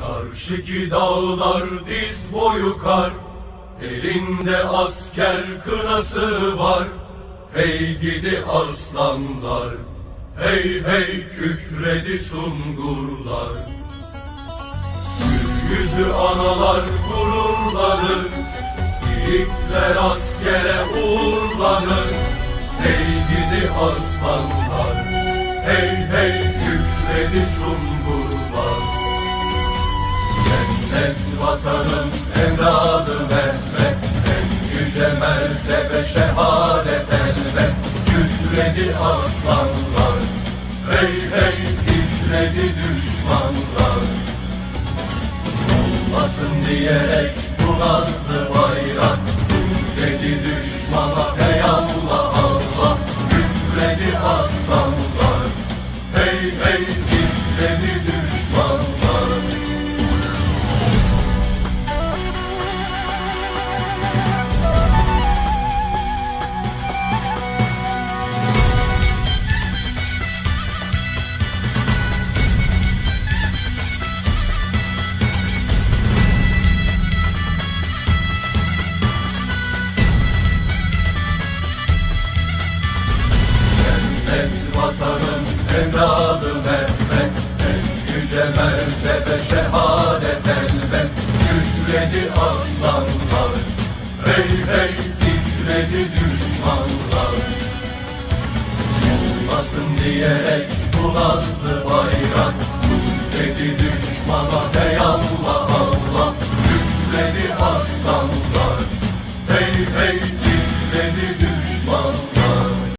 Karşıki dağlar diz boyu kar Elinde asker kınası var. Hey gidi aslanlar Hey hey kükredi sungurlar. Gül yüzlü analar gururlanır Yiğitler askere uğurlanır. Hey gidi aslanlar Hey hey kükredi sungurlar Cennet vatanın evladı Mehmet En yüce mertebe şehadet elbet. Kükredi aslanlar Hey hey titredi düşmanlar. Olmasın diyerek bu nazlı bayrak. Dedi düşmana hey Allah Allah. Kükredi aslanlar Hey hey titredi düşmanlar evladı Mehmet En yüce mertebe şehadet elbet. Kükredi aslanlar Hey hey titredi düşmanlar. Yılmasın diyerek bu nazlı bayrak. Dedi düşmana hey Allah Allah. Kükredi aslanlar Hey hey titredi düşmanlar.